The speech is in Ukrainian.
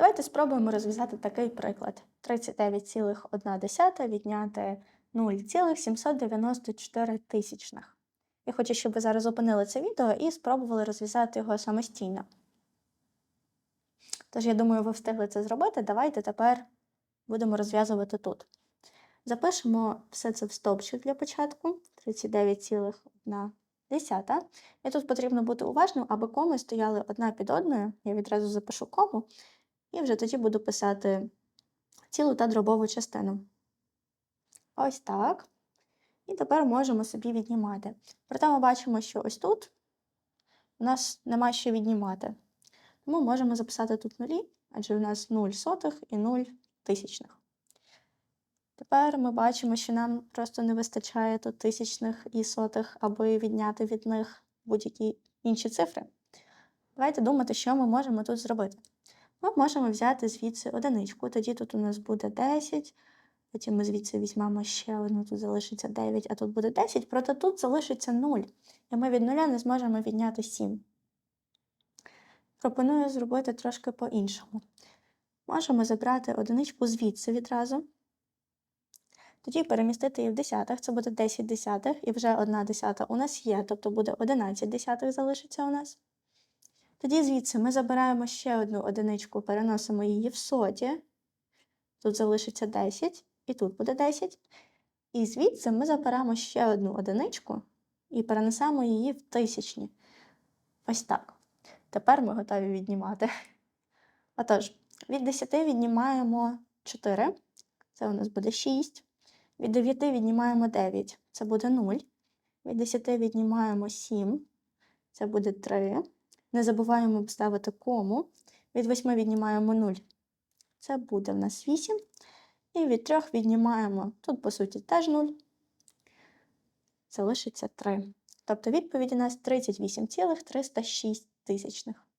Давайте спробуємо розв'язати такий приклад. 39,1 відняти 0,794 тисячних. Я хочу, щоб ви зараз зупинили це відео і спробували розв'язати його самостійно. Тож, я думаю, ви встигли це зробити. Давайте тепер будемо розв'язувати тут. Запишемо все це в стовпчик для початку 39,1. І тут потрібно бути уважним, аби коми стояли одна під одною. Я відразу запишу кому, і вже тоді буду писати цілу та дробову частину. Ось так. І тепер можемо собі віднімати. Проте ми бачимо, що ось тут у нас нема що віднімати. Тому можемо записати тут нулі, адже у нас 0 сотих і 0 тисячних. Тепер ми бачимо, що нам просто не вистачає тут тисячних і сотих, аби відняти від них будь-які інші цифри. Давайте думати, що ми можемо тут зробити. Ми можемо взяти звідси одиничку, тоді тут у нас буде 10, потім ми звідси візьмемо ще одну, тут залишиться 9, а тут буде 10, проте тут залишиться 0, і ми від нуля не зможемо відняти 7. Пропоную зробити трошки по-іншому. Можемо забрати одиничку звідси відразу. Тоді перемістити її в десятих, це буде 10 десятих, і вже 1 десята у нас є, тобто буде 11 десятих залишиться у нас. Тоді звідси ми забираємо ще одну одиничку, переносимо її в соті. Тут залишиться 10, і тут буде 10. І звідси ми заберемо ще одну одиничку і перенесемо її в тисячні. Ось так. Тепер ми готові віднімати. Отож, від 10 віднімаємо 4, це у нас буде 6. Від 9 віднімаємо 9, це буде 0. Від 10 віднімаємо 7, це буде 3. Не забуваємо обставити кому. Від 8 віднімаємо 0. Це буде в нас 8. І від 3 віднімаємо, тут, по суті, теж 0. Залишиться 3. Тобто відповідь у нас 38,306 тисячних.